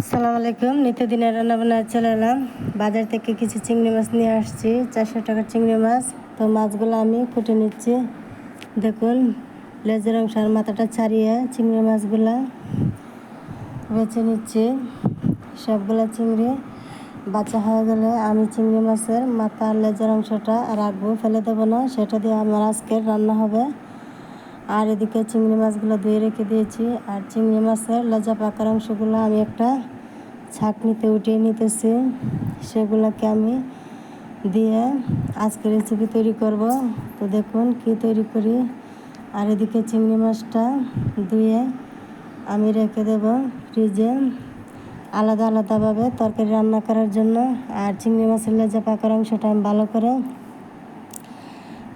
আসসালামু আলাইকুম নিত্যদিনের রান্না বান্না চলে এলাম। বাজার থেকে কিছু চিংড়ি মাছ নিয়ে আসছি, চারশো টাকার চিংড়ি মাছ। তো মাছগুলো আমি ফুটে নিচ্ছি। দেখুন, লেজের অংশ আর মাথাটা ছাড়িয়ে চিংড়ি মাছগুলো বেছে নিচ্ছি। সবগুলো চিংড়ি বাচ্চা হয়ে গেলে আমি চিংড়ি মাছের মাথা আর লেজের অংশটা রাখব ফেলে দেবো না, সেটা দিয়ে আমার আজকের রান্না হবে। আর এদিকে চিংড়ি মাছগুলো ধুয়ে রেখে দিয়েছি। আর চিংড়ি মাছের লেজা পাকার অংশগুলো আমি একটা ছাঁকনিতে উঠিয়ে নিতেছি। সেগুলোকে আমি দিয়ে আজকে রেসিপি তৈরি করব। তো দেখুন কি তৈরি করি। আর এদিকে চিংড়ি মাছটা ধুয়ে আমি রেখে দেব ফ্রিজে আলাদা আলাদাভাবে তরকারি রান্না করার জন্য। আর চিংড়ি মাছের লেজা পাকার অংশটা আমি ভালো করে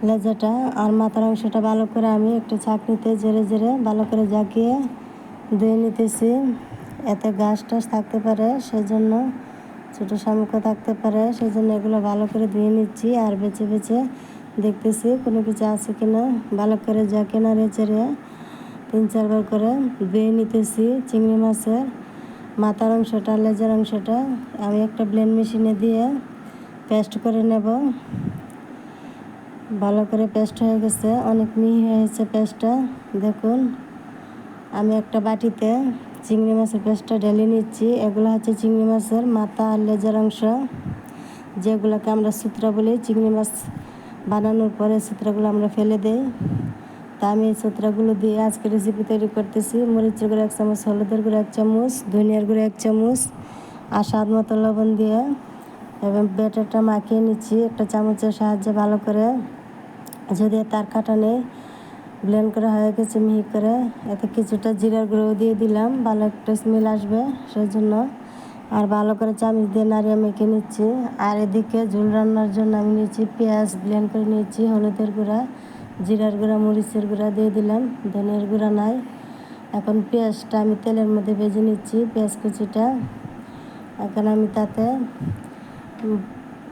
লেজাটা আর মাথার অংশটা ভালো করে আমি একটু ছাঁকনিতে জেরে জেরে ভালো করে জাগিয়ে ধুয়ে নিতেছি। এতে ঘাস টাস থাকতে পারে, সেজন্য ছোটো শামুকও থাকতে পারে, সেজন্য এগুলো ভালো করে ধুয়ে নিচ্ছি আর বেছে বেছে দেখতেছি কোনো কিছু আছে কি না। ভালো করে যা কেনা রেচেড়ে তিন চারবার করে ধুয়ে নিতেছি চিংড়ি মাছের মাথার অংশটা, লেজার অংশটা। আমি একটা ব্লেন্ড মেশিনে দিয়ে পেস্ট করে নেব। ভালো করে পেস্ট হয়ে গেছে। অনেক মিহি হয়েছে পেস্টটা দেখুন, আমি একটা বাটিতে চিংড়ি মাছের পেস্টটা ঢেলে নিচ্ছি। এগুলো হচ্ছে চিংড়ি মাছের মাথা আর লেজার অংশ। যেগুলোকে আমরা সূত্রা বলি, চিংড়ি মাছ বানানোর পরে সূত্রাগুলো আমরা ফেলে দেই। তা আমি এই সূত্রাগুলো দিয়ে আজকে রেসিপি তৈরি করতেছি। মরিচের গুঁড়ো এক চামচ, হলুদের গুঁড়ো এক চামচ, ধনিয়ার গুঁড়ো এক চামচ আর স্বাদ মতো লবণ দিয়ে এবং ব্যাটারটা মাখিয়ে নিচ্ছি। একটা চামচের সাহায্যে ভালো করে যদি তার কাটা নেই ব্লেন্ড করা হয়ে গেছে, মিহি করে, এতে কিছুটা জিরার গুঁড়ো দিয়ে দিলাম, ভালো একটা স্মেল আসবে সেই জন্য আর ভালো করে চামচ দিয়ে নাড়িয়ে মেখে নিচ্ছি। আর এদিকে ঝোল রান্নার জন্য আমি নিয়েছি পেঁয়াজ ব্লেন্ড করে নিয়েছি, হলুদের গুঁড়া, জিরার গুঁড়া, মরিচের গুঁড়া দিয়ে দিলাম ধনের গুঁড়া নাই। এখন পেঁয়াজটা আমি তেলের মধ্যে ভেজে নিচ্ছি, পেঁয়াজ কুচিটা। এখন আমি তাতে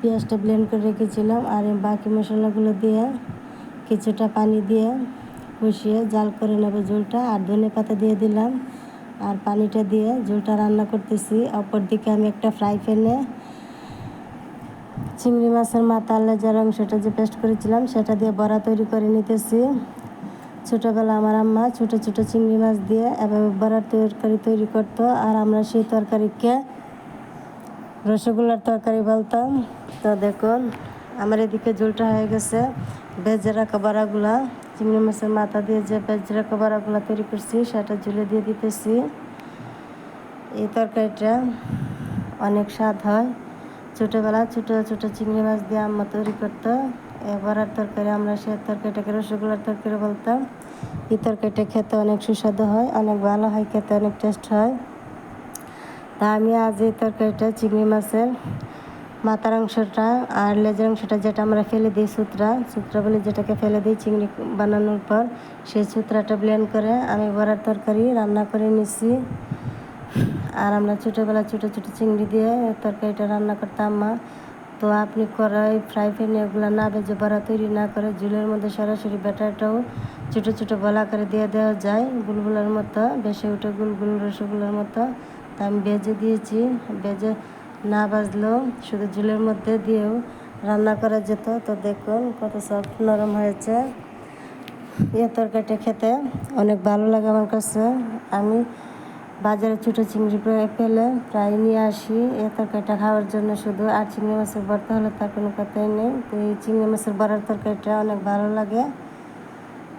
পেঁয়াজটা ব্লেন্ড করে রেখেছিলাম, আর বাকি মশলাগুলো দিয়ে কিছুটা পানি দিয়ে কষিয়ে জাল করে নেবে ঝোলটা আর ধনে পাতা দিয়ে দিলাম। আর পানিটা দিয়ে ঝোলটা রান্না করতেছি। অপর দিকে আমি একটা ফ্রাই প্যানে চিংড়ি মাছের মাথা লেজার অংশটা যে পেস্ট করেছিলাম, সেটা দিয়ে বড়া তৈরি করে নিতেছি। ছোটোবেলা আমার আম্মা ছোটো ছোটো চিংড়ি মাছ দিয়ে এভাবে বড়ার তরকারি তৈরি করতো। আর আমরা সেই তরকারিকে রসগোল্লার তরকারি বলতাম। তো দেখুন, আমার এদিকে ঝোলটা হয়ে গেছে। ভেজে রাখা চিংড়ি মাছের মাথা দিয়ে যে ভেজে রাখা তৈরি করছি, সেটা ঝুলে দিয়ে দিতেছি। এই তরকারিটা অনেক স্বাদ হয়। ছোটোবেলা ছোটো ছোটো চিংড়ি মাছ দিয়ে আম্মা তৈরি করতো। এ বড়ার তরকারি আমরা সে তরকারিটাকে রসগোল্লার তরকারি বলতাম। এই তরকারিটা খেতে অনেক সুস্বাদু হয়, অনেক ভালো হয়, খেতে অনেক টেস্ট হয়। তা আমি আজ এই তরকারিটা চিংড়ি মাছের মাথার অংশটা আর লেজের অংশটা যেটা আমরা ফেলে দিই সূত্রা সূত্রা বলে যেটাকে ফেলে দিই চিংড়ি বানানোর পর, সেই সূত্রাটা ব্লেন্ড করে আমি বড়ার তরকারি রান্না করে নিচ্ছি আর আমরা ছোটোবেলা ছোটো ছোটো চিংড়ি দিয়ে তরকারিটা রান্না করতাম মা। তো আপনি কড়াই ফ্রাই প্যানে এগুলো না ভেজে বড়া তৈরি না করে ঝুলের মধ্যে সরাসরি ব্যাটারটাও ছোটো ছোটো বলা করে দিয়ে দেওয়া যায়। গুলগুলোর মতো বেশি উঠে গুলগুল রসগুলোর মতো। তা আমি ভেজে দিয়েছি, ভেজে না বাজলেও শুধু ঝুলের মধ্যে দিয়েও রান্না করা যেত। তো দেখুন কত সফট নরম হয়েছে। এ তরকারিটা খেতে অনেক ভালো লাগে আমার কাছে। আমি বাজারে ছোটো চিংড়ি পেলে প্রায় নিয়ে আসি। এ তরকারিটা খাওয়ার জন্য শুধু আর চিংড়ি মাছের ভর্তা হলে তার কোনো কথাই নেই। তো এই চিংড়ি মাছের বড়ার তরকারিটা অনেক ভালো লাগে।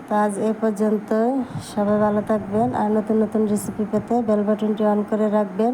তো আজ এ পর্যন্তই। সবাই ভালো থাকবেন আর নতুন নতুন রেসিপি পেতে বেল বাটনটি অন করে রাখবেন।